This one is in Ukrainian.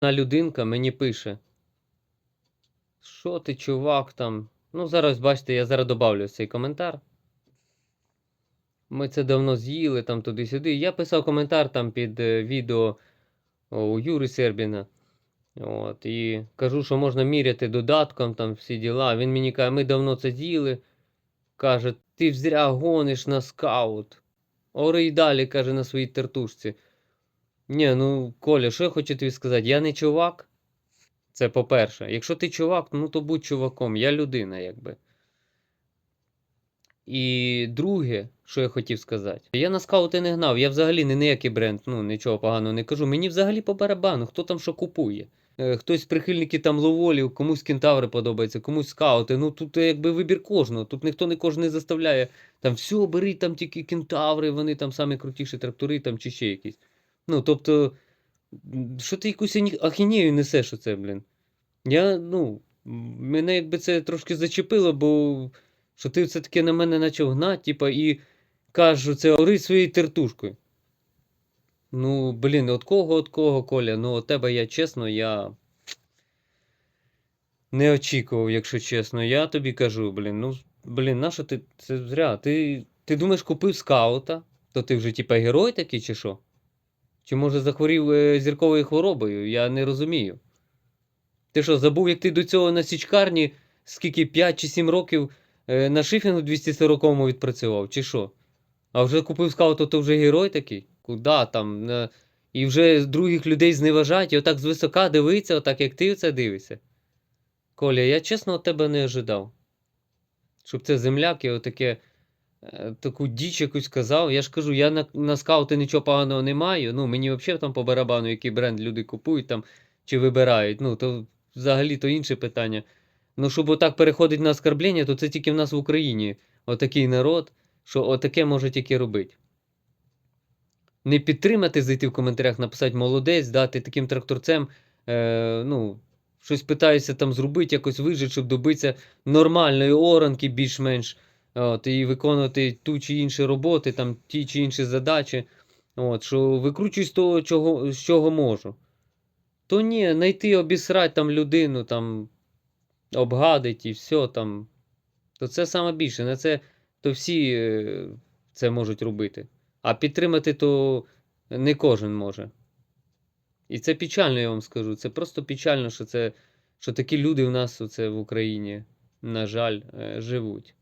Одна людинка мені пише. Що ти, чувак, там. Ну, зараз бачите, я зараз добавлю цей коментар. Ми це давно з'їли, там туди-сюди. Я писав коментар там під е, відео у Юри Сербіна. От, і кажу, що можна міряти додатком, там всі діла. Він мені каже, ми давно це з'їли. Каже, ти зря гониш на скаут. Ори й далі, каже, на своїй тертушці. Ні, ну, Коля, що я хочу тобі сказати? Я не чувак. Це по-перше. Якщо ти чувак, ну то будь чуваком, я людина, якби. І друге, що я хотів сказати, я на скаути не гнав, я взагалі не ніякий бренд, ну нічого поганого не кажу. Мені взагалі по барабану, хто там що купує. Е, Хтось прихильники там ловолів, комусь кентаври подобається, комусь скаути. Ну тут е, якби вибір кожного. Тут ніхто не кожен не заставляє. Там все, бери там тільки кентаври, вони там самі крутіші трактори там чи ще якісь. Ну, тобто, що ти якусь ахінею несеш оце, блін. Я, ну, мене якби це трошки зачепило, бо що ти все таки на мене почав гнати, типа, і кажеш, це ори своєю тертушкою. Ну, блін, от кого, от кого, Коля? Ну, от тебе я чесно, я не очікував, якщо чесно. Я тобі кажу, блін, ну, блін, нащо ти це зря? Ти, ти думаєш, купив скаута, то ти вже, типа, герой такий, чи що? Чи може захворів е, зірковою хворобою? Я не розумію. Ти що, забув, як ти до цього на січкарні скільки 5 чи 7 років е, на шифінгу 240-му відпрацював, чи що? А вже купив скаута, то вже герой такий? Куда там? І вже других людей зневажають, і отак звисока дивиться, отак як ти це дивишся. Коля, я чесно від тебе не ожидав. Щоб це земляки отаке, е, таку діч якусь казав. Я ж кажу, я на, на скаути нічого поганого не маю. Ну, мені взагалі там по барабану, який бренд люди купують там чи вибирають. Ну, то взагалі то інше питання. Ну, щоб отак переходить на оскорблення, то це тільки в нас в Україні. Отакий народ, що отаке може тільки робити. Не підтримати, зайти в коментарях, написати молодець, дати таким тракторцем, е, ну, щось питаюся там зробити, якось вижити, щоб добитися нормальної оранки більш-менш. От, і виконувати ту чи інші роботи, там, ті чи інші задачі. От, що викручуюсь з того, чого, з чого можу. То ні, знайти, обісрати там людину, там, обгадить і все там. То це саме більше. На це то всі е, це можуть робити. А підтримати то не кожен може. І це печально, я вам скажу. Це просто печально, що це, що такі люди в нас оце в Україні, на жаль, е, живуть.